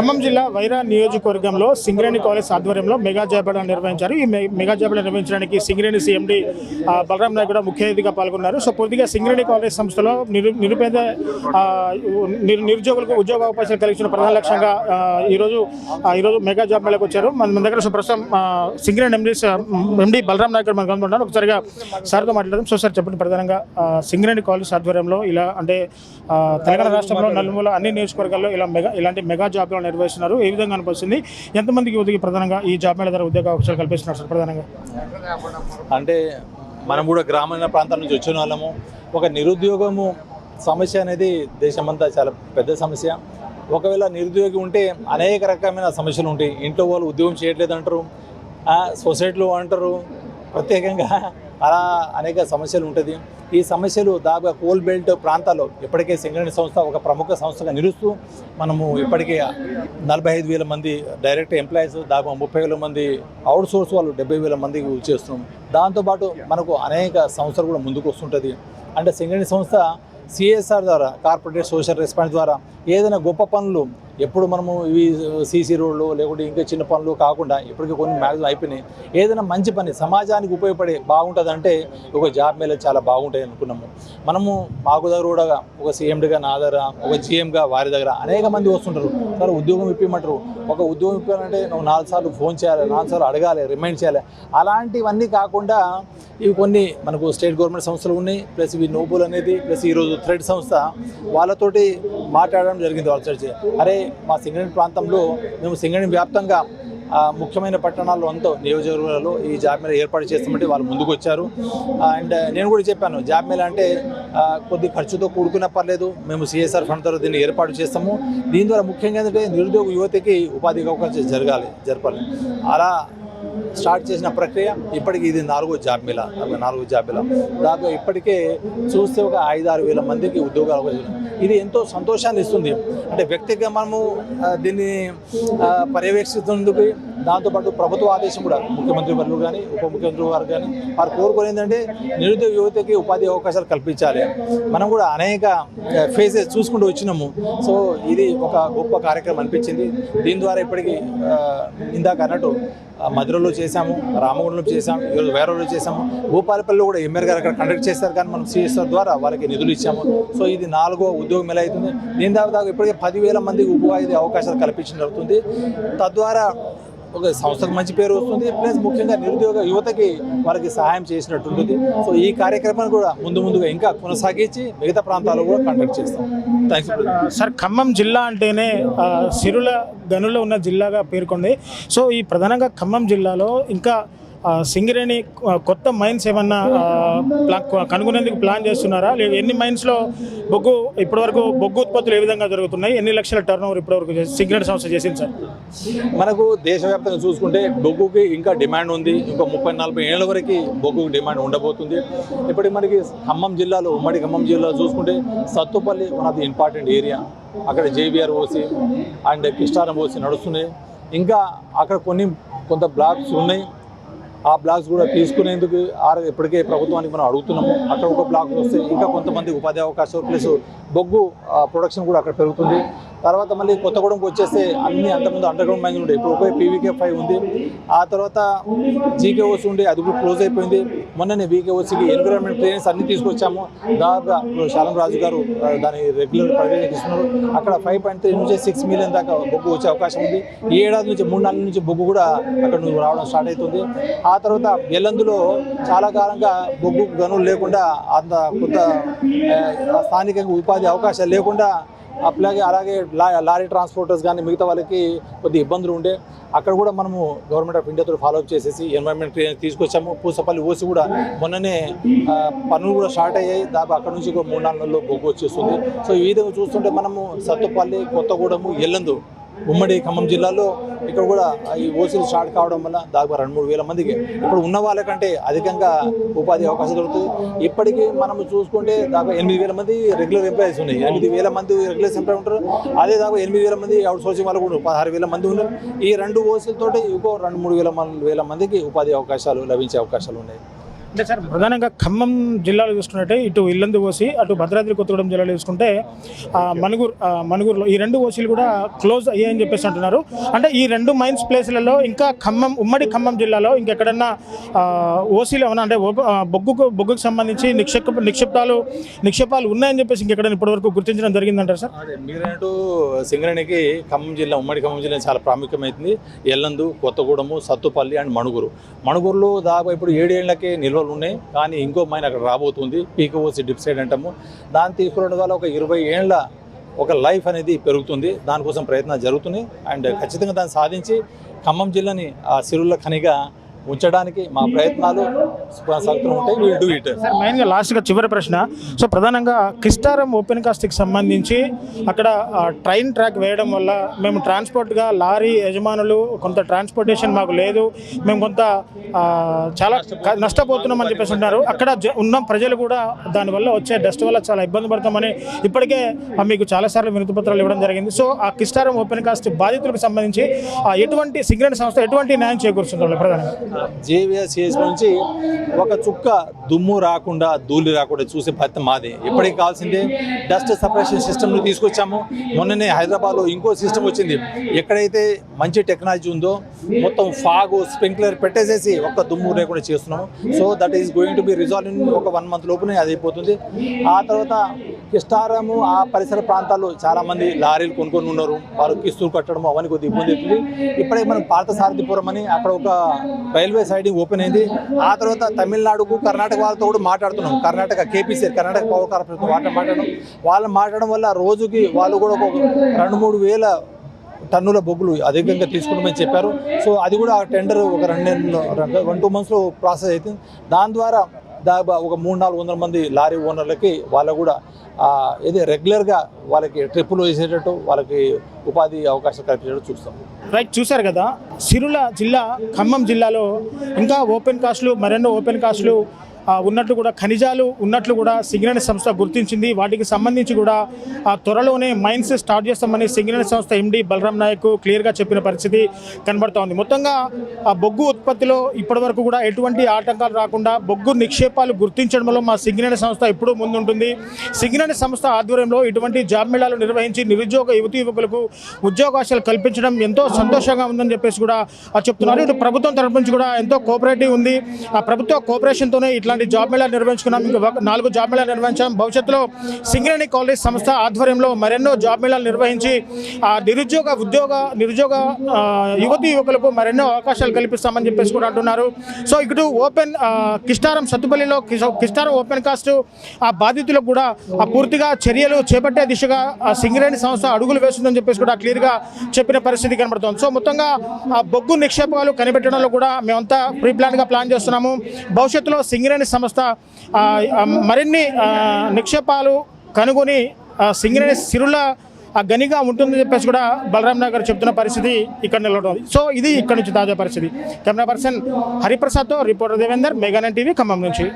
ఖమ్మం జిల్లా వైరా నియోజకవర్గంలో సింగరేణి కాలేజ్ ఆధ్వర్యంలో మెగా జాబితా నిర్వహించారు. ఈ మెగా జాబితా నిర్వహించడానికి సింగరేణి సీఎండి ఆ, బలరాం నాయక్ కూడా ముఖ్య అతిథిగా పాల్గొన్నారు. సో పూర్తిగా సింగరేణి కాలేజ్ సంస్థలో నిరు నిరుపేద నిరు- నిరుద్యోగులకు ఉద్యోగ అవకాశాలు కలిగించిన ప్రధాన లక్ష్యంగా ఈరోజు ఈరోజు మెగా జాబ్ మేళకు వచ్చారు. మన మన దగ్గర ప్రస్తుతం సింగరేణి ఎండి ఎండి బలరాం నాయక్ మనం మనకు అందుకుంటున్నారు ఒకసారిగా సార్తో మాట్లాడదాం. సో సార్ చెప్పండి ప్రధానంగా సింగరేణి కాలేజ్ ఆధ్వర్యంలో ఇలా అంటే తెలంగాణ రాష్ట్రంలో నలుమూల అన్ని నియోజకవర్గాల్లో ఇలా మెగా ఇలాంటి మెగా జాబ్లు నిర్వహిస్తున్నారు. ఏ విధంగా అనిపిస్తుంది? ఎంతమందికి యువతకి ప్రధానంగా ఈ జాబ్ మేళ ద్వారా ఉద్యోగ అవకాశాలు కల్పిస్తున్నారు సార్ ప్రధానంగా? అంటే మనం కూడా గ్రామీణ ప్రాంతాల నుంచి వచ్చిన వాళ్ళము. ఒక నిరుద్యోగము సమస్య అనేది దేశమంతా చాలా పెద్ద సమస్య. ఒకవేళ నిరుద్యోగి ఉంటే అనేక రకమైన సమస్యలు ఉంటాయి. ఇంట్లో వాళ్ళు ఉద్యోగం చేయట్లేదు అంటారు సొసైటీలు సొసైటీలో అంటారు. ప్రత్యేకంగా అలా అనేక సమస్యలు ఉంటుంది. ఈ సమస్యలు దాదాపుగా కోల్ బెల్ట్ ప్రాంతాల్లో ఇప్పటికే సింగరేణి సంస్థ ఒక ప్రముఖ సంస్థగా నిలుస్తూ మనము ఇప్పటికే నలభై ఐదు వేల మంది డైరెక్ట్ ఎంప్లాయీస్ దాదాపు ముప్పై వేల మంది అవుట్ సోర్స్ వాళ్ళు డెబ్బై వేల మందికి చేస్తున్నాం. దాంతోపాటు మనకు అనేక సంస్థలు కూడా ముందుకు వస్తుంటుంది. అంటే సింగరేణి సంస్థ సిఎస్ఆర్ ద్వారా కార్పొరేట్ సోషల్ రెస్పాన్స్ ద్వారా ఏదైనా గొప్ప పనులు ఎప్పుడు మనము ఇవి సీసీ రోడ్లు లేకుంటే ఇంకా చిన్న పనులు కాకుండా ఇప్పటికీ కొన్ని మ్యాక్సిమం అయిపోయినాయి. ఏదైనా మంచి పని సమాజానికి ఉపయోగపడే బాగుంటుందంటే ఒక జాబ్ మేళ చాలా బాగుంటాయి అనుకున్నాము. మనము మాకు దగ్గర కూడా ఒక సీఎండిగా నా దగ్గర ఒక జీఎంగా వారి దగ్గర అనేక మంది వస్తుంటారు. సార్ ఉద్యోగం ఇప్పిమంటారు. ఒక ఉద్యోగం ఇప్పాలంటే నువ్వు నాలుగు సార్లు ఫోన్ చేయాలి నాలుగు సార్లు అడగాలి రిమైండ్ చేయాలి. అలాంటివన్నీ కాకుండా ఇవి కొన్ని మనకు స్టేట్ గవర్నమెంట్ సంస్థలు ఉన్నాయి. ప్లస్ ఇవి నోబుల్ అనేది ప్లస్ ఈరోజు థ్రెడ్ సంస్థ. వాళ్ళతోటి మాట్లాడడం జరిగింది వాళ్ళ చర్చ. అరే మా సింగరేణి ప్రాంతంలో మేము సింగరేణి వ్యాప్తంగా ముఖ్యమైన పట్టణాల్లో అంతా నియోజకవర్గాలలో ఈ జాబ్ మేళ ఏర్పాటు చేస్తామంటే వాళ్ళు ముందుకు వచ్చారు. అండ్ నేను కూడా చెప్పాను జాబ్ మేళ అంటే కొద్ది ఖర్చుతో కూడుకున్న పర్లేదు మేము సిఎస్ఆర్ ఫండ్ ద్వారా దీన్ని ఏర్పాటు చేస్తాము. దీని ద్వారా ముఖ్యంగా ఏంటంటే నిరుద్యోగ యువతకి ఉపాధి అవకాశం జరగాలి జరపాలి. అలా స్టార్ట్ చేసిన ప్రక్రియ ఇప్పటికి ఇది నాలుగో జాబ్ మేళ నాలుగో జాబ్ మేళ దాదాపు ఇప్పటికే చూస్తే ఒక ఐదు ఆరు వేల మందికి ఉద్యోగాలు ఇది ఎంతో సంతోషాన్ని ఇస్తుంది. అంటే వ్యక్తిగా మనము దీన్ని ఆ, పర్యవేక్షిస్తున్నందుకు దాంతోపాటు ప్రభుత్వ ఆదేశం కూడా ముఖ్యమంత్రి వర్లు కానీ ఉప ముఖ్యమంత్రి వారు కానీ వారు కోరుకునేది ఏంటంటే నిరుద్యోగ యువతకి ఉపాధి అవకాశాలు కల్పించాలి. మనం కూడా అనేక ఫేజెస్ చూసుకుంటూ వచ్చినాము. సో ఇది ఒక గొప్ప కార్యక్రమం అనిపించింది. దీని ద్వారా ఇప్పటికీ ఇందాక అన్నట్టు మధురలో మధురలో చేశాము రామగుండంలో చేశాము ఈరోజు వేరేలో చేశాము. భూపాలపల్లిలో కూడా ఎంఆర్ గారు అక్కడ కండక్ట్ చేస్తారు కానీ మనం సిఎస్ఆర్ ద్వారా వాళ్ళకి నిధులు ఇచ్చాము. సో ఇది నాలుగో ఉద్యోగం ఎలా అవుతుంది? దీని ద్వారా దాకా ఇప్పటికే పదివేల మందికి ఉపాధి అవకాశాలు కల్పించడం జరుగుతుంది. తద్వారా ఒక సంస్థకు మంచి పేరు వస్తుంది ప్లస్ ముఖ్యంగా నిరుద్యోగ యువతకి వారికి సహాయం చేసినట్టు ఉంటుంది. సో ఈ కార్యక్రమాన్ని కూడా ముందు ముందుగా ఇంకా కొనసాగించి మిగతా ప్రాంతాల్లో కూడా కండక్ట్ చేస్తాం. థ్యాంక్స్ సార్ uh, ఖమ్మం జిల్లా అంటేనే uh, సిరుల గనుల్లో ఉన్న జిల్లాగా పేర్కొంది. సో ఈ ప్రధానంగా ఖమ్మం జిల్లాలో ఇంకా సింగరేణి కొత్త మైన్స్ ఏమన్నా కనుగొనేందుకు ప్లాన్ చేస్తున్నారా? లేదు ఎన్ని మైన్స్లో బొగ్గు ఇప్పటివరకు బొగ్గు ఉత్పత్తులు ఏ విధంగా జరుగుతున్నాయి? ఎన్ని లక్షల టర్న్ ఓవర్ ఇప్పటివరకు సింగరేణి సంస్థ చేసింది సార్? మనకు దేశవ్యాప్తంగా చూసుకుంటే బొగ్గుకి ఇంకా డిమాండ్ ఉంది. ఇంకా ముప్పై నలభై ఏళ్ళ వరకు బొగ్గుకి డిమాండ్ ఉండబోతుంది. ఇప్పటికి మనకి ఖమ్మం జిల్లాలో ఉమ్మడి ఖమ్మం జిల్లాలో చూసుకుంటే Sathupalli one of the important area. అక్కడ JBR OC and Kistaram OC నడుస్తున్నాయి. ఇంకా అక్కడ కొన్ని కొంత బ్లాక్స్ ఉన్నాయి. ఆ బ్లాక్స్ కూడా తీసుకునేందుకు ఇప్పటికే ప్రభుత్వానికి మనం అడుగుతున్నాము. అక్కడ ఒక బ్లాక్ వస్తే ఇంకా కొంతమంది ఉపాధి అవకాశం ప్లస్ బొగ్గు ప్రొడక్షన్ కూడా అక్కడ పెరుగుతుంది. తర్వాత మళ్ళీ కొత్తగూడెంకి వచ్చేస్తే అన్ని అంతకుముందు అండర్ గ్రౌండ్ మైన్స్ ఉండే. ఇప్పుడు ఒకే పీవీకే ఫైవ్ ఉంది. ఆ తర్వాత జీకేఓసి ఉండే అది కూడా క్లోజ్ అయిపోయింది. మొన్ననే వీకేఓసికి ఎన్విరాన్మెంట్ ట్రైనింగ్స్ అన్ని తీసుకొచ్చాము. దాదాపుగా శాలం రాజు గారు ఆ, దాని రెగ్యులర్ పర్యవేక్షిస్తున్నారు. అక్కడ ఫైవ్ పాయింట్ త్రీ నుంచి సిక్స్ మిలియన్ దాకా బొగ్గు వచ్చే అవకాశం ఉంది. ఈ ఏడాది నుంచి మూడు నాలుగు నుంచి బొగ్గు కూడా అక్కడ నుంచి రావడం స్టార్ట్ అవుతుంది. ఆ తర్వాత ఎల్లందులో చాలా కాలంగా బొగ్గు గనులు లేకుండా అంత కొంత స్థానికంగా ఉపాధి అవకాశాలు లేకుండా అట్లాగే అలాగే లారీ ట్రాన్స్పోర్టర్స్ కానీ మిగతా వాళ్ళకి కొద్ది ఇబ్బందులు ఉండే. అక్కడ కూడా మనము గవర్నమెంట్ ఆఫ్ ఇండియాతో ఫాలోఅప్ చేసేసి ఎన్వైరన్మెంట్ క్లియరెన్స్ తీసుకొచ్చాము. పూసపల్లి ఓసి కూడా మొన్ననే పనులు కూడా స్టార్ట్ అయ్యాయి. దాదాపు అక్కడ నుంచి కూడా మూడు నాలుగు నెలల్లో బొగ్గు వచ్చేస్తుంది. సో ఈ విధంగా చూస్తుంటే మనము సత్తుపల్లి కొత్తగూడెము ఎల్లందు ఉమ్మడి ఖమ్మం జిల్లాలో ఇక్కడ కూడా ఈ ఓసీలు స్టార్ట్ కావడం వల్ల దాదాపు రెండు మూడు వేల మందికి ఇప్పుడు ఉన్న వాళ్ళకంటే అధికంగా ఉపాధి అవకాశం దొరుకుతుంది ఇప్పటికీ మనం చూసుకుంటే దాదాపు ఎనిమిది వేల మంది రెగ్యులర్ ఎంప్లాయీస్ ఉన్నాయి. ఎనిమిది వేల మంది రెగ్యులర్ ఎంప్లాయీ ఉంటారు. అదే దాదాపు ఎనిమిది వేల మంది అవుట్ సోర్సింగ్ వాళ్ళు కూడా పదహారు వేల మంది ఉన్నారు. ఈ రెండు ఓసీలతో ఇంకో రెండు మూడు వేల వేల మందికి ఉపాధి అవకాశాలు లభించే అవకాశాలు ఉన్నాయి. అంటే సార్ ప్రధానంగా ఖమ్మం జిల్లాలో చూసుకున్నట్టే ఇటు ఇల్లందు ఓసి అటు భద్రాద్రి కొత్తగూడెం జిల్లాలో చూసుకుంటే ఆ, మనుగురు మనుగురులో ఈ రెండు ఓసీలు కూడా క్లోజ్ అయ్యాయని చెప్పేసి అంటున్నారు. అంటే ఈ రెండు మైన్స్ ప్లేస్లలో ఇంకా ఖమ్మం ఉమ్మడి ఖమ్మం జిల్లాలో ఇంకెక్కడన్నా ఓసీలు ఏమన్నా అంటే బొగ్గుకు బొగ్గుకు సంబంధించి నిక్షేప నిక్షిప్తాలు నిక్షేపాలు ఉన్నాయని చెప్పేసి ఇంకెక్కడ ఇప్పటివరకు గుర్తించడం జరిగిందంటారు సార్? అదే సింగరేణికి ఖమ్మం జిల్లా ఉమ్మడి ఖమ్మం జిల్లా చాలా ప్రాముఖ్యమైంది ఎల్లందు కొత్తగూడెము సత్తుపల్లి అండ్ మణుగురు. మణుగురులో దాదాపు ఇప్పుడు ఏడేళ్ళకే కంట్రోల్ ఉన్నాయి కానీ ఇంకో మైన్ అక్కడ రాబోతుంది. పీకోఓసి డిప్ సైడ్ అంటాము. దాన్ని తీసుకురావడం వల్ల ఒక ఇరవై ఏళ్ళ ఒక లైఫ్ అనేది పెరుగుతుంది. దానికోసం ప్రయత్నాలు జరుగుతున్నాయి. అండ్ ఖచ్చితంగా దాన్ని సాధించి ఖమ్మం జిల్లాని ఆ సిరుల ఖనిగా ఉంచడానికి మా ప్రయత్నాలు ఉంటాయి. విల్ డూ ఇట్ సార్ మెయిన్గా లాస్ట్గా చివరి ప్రశ్న. సో ప్రధానంగా కిస్టారం ఓపెన్ కాస్ట్కి సంబంధించి అక్కడ ట్రైన్ ట్రాక్ వేయడం వల్ల మేము ట్రాన్స్పోర్ట్గా లారీ యజమానులు కొంత ట్రాన్స్పోర్టేషన్ మాకు లేదు. మేము కొంత చాలా నష్టపోతున్నాం నష్టపోతున్నామని చెప్పేసి ఉన్నారు. అక్కడ జ- ఉన్న ప్రజలు కూడా దానివల్ల వచ్చే డస్ట్ వల్ల చాలా ఇబ్బంది పడతామని ఇప్పటికే మీకు చాలాసార్లు వినతి పత్రాలు ఇవ్వడం జరిగింది. సో ఆ కిస్టారం ఓపెన్ కాస్ట్ బాధితులకు సంబంధించి ఆ, ఎటువంటి సింగరేణి సంస్థ ఎటువంటి న్యాయం చేకూరుస్తుంది ప్రధానంగా. జేవీఎస్ నుంచి ఒక చుక్క దుమ్ము రాకుండా ధూళి రాకుండా చూసే బాధ్యత మాది. ఎప్పటికి కావాల్సిందే డస్ట్ సపరేషన్ సిస్టమ్ను తీసుకొచ్చాము. మొన్ననే హైదరాబాద్లో ఇంకో సిస్టమ్ వచ్చింది. ఎక్కడైతే మంచి టెక్నాలజీ ఉందో మొత్తం ఫాగ్ స్ప్రింక్లర్ పెట్టేసేసి ఒక్క దుమ్ము లేకుండా చేస్తున్నాము. So that is going to be resolve in ఒక వన్ మంత్ లోపునే అది అయిపోతుంది. ఆ తర్వాత కిస్టారము ఆ పరిసర ప్రాంతాల్లో చాలామంది లారీలు కొనుక్కొని ఉన్నారు. వాళ్ళు కిస్తులు కట్టడం అవన్నీ కొద్దిగా ఇబ్బంది అవుతుంది. ఇప్పుడే మనం పార్థసారథిపురం అని అక్కడ ఒక రైల్వే సైడింగ్ ఓపెన్ అయింది. ఆ తర్వాత తమిళనాడుకు కర్ణాటక వాళ్ళతో కూడా మాట్లాడుతున్నాం. Karnataka KPC Karnataka power corporation వాళ్ళతో మాట్లాడడం. వాళ్ళని మాట్లాడడం వల్ల రోజుకి వాళ్ళు కూడా ఒక రెండు మూడు వేల టన్నుల బొగ్గులు అధికంగా తీసుకుంటామని చెప్పారు. సో అది కూడా ఆ టెండర్ ఒక రెండు నెలలు వన్ టూ మంత్స్లో ప్రాసెస్ అవుతుంది దాని ద్వారా దాదాపు ఒక మూడు నాలుగు వందల మంది లారీ ఓనర్లకి వాళ్ళకు కూడా ఆ, ఇది రెగ్యులర్గా వాళ్ళకి ట్రిప్పులు వేసేటట్టు వాళ్ళకి ఉపాధి అవకాశం కల్పించేటట్టు చూస్తాం. రైట్ చూశారు కదా. సిరుల జిల్లా ఖమ్మం జిల్లాలో ఇంకా ఓపెన్ కాస్ట్లు మరెన్నో ఓపెన్ కాస్ట్లు ఉన్నట్లు కూడా ఖనిజాలు ఉన్నట్లు కూడా సింగరేణి సంస్థ గుర్తించింది. వాటికి సంబంధించి కూడా ఆ, త్వరలోనే మైన్స్ స్టార్ట్ చేస్తామని సింగరేణి సంస్థ ఎండి బలరాం నాయక్ క్లియర్గా చెప్పిన పరిస్థితి కనబడుతోంది ఉంది. మొత్తంగా ఆ బొగ్గు ఉత్పత్తిలో ఇప్పటివరకు కూడా ఎటువంటి ఆటంకాలు రాకుండా బొగ్గు నిక్షేపాలు గుర్తించడంలో మా సింగరేణి సంస్థ ఎప్పుడూ ముందుంటుంది. సింగరేణి సంస్థ ఆధ్వర్యంలో ఇటువంటి జాబ్ మేళాలు నిర్వహించి నిరుద్యోగ యువతి యువకులకు ఉద్యోగాశాలు కల్పించడం ఎంతో సంతోషంగా ఉందని చెప్పేసి కూడా ఆ, చెప్తున్నారు. ఇటు ప్రభుత్వం తరపు నుంచి కూడా ఎంతో కోఆపరేటివ్ ఉంది. ఆ ప్రభుత్వ కోఆపరేషన్తోనే ఇట్లాంటి జాబ్ మేళా నిర్వహించుకున్నాం. ఇంకా ఒక నాలుగు జాబ్ మేళా నిర్వహించాం. భవిష్యత్తులో సింగరేణి కాలేజ్ సంస్థ ఆధ్వర్యంలో మరెన్నో జాబ్ మేళాలు నిర్వహించి ఆ నిరుద్యోగ ఉద్యోగ నిరుద్యోగ యువతి యువకులకు మరెన్నో అవకాశాలు కల్పిస్తామని చెప్పేసి కూడా అంటున్నారు. సో ఇటు ఓపెన్ కిష్టారం సత్తుపల్లిలో కిష్టారం ఓపెన్ కాస్ట్ ఆ బాధితులకు కూడా ఆ పూర్తిగా చర్యలు చేపట్టే దిశగా ఆ సింగరేణి సంస్థ అడుగులు వేస్తుందని చెప్పేసి కూడా క్లియర్గా చెప్పిన పరిస్థితి కనబడుతుంది. సో మొత్తంగా ఆ బొగ్గు నిక్షేపాలు కనిపెట్టడంలో కూడా మేమంతా ప్రీ ప్లాన్గా ప్లాన్ చేస్తున్నాము. భవిష్యత్తులో సింగరేణి సంస్థ మరిన్ని నిక్షేపాలు కనుగొని సింగరేణి సిరుల గనిగా ఉంటుందని చెప్పేసి కూడా బలరాం నగర్ చెప్తున్న పరిస్థితి ఇక్కడ నిలబడుతుంది. సో ఇది ఇక్కడ నుంచి తాజా పరిస్థితి. కెమెరా పర్సన్ హరిప్రసాద్తో రిపోర్టర్ దేవేందర్ మెగానన్ టీవీ ఖమ్మం నుంచి.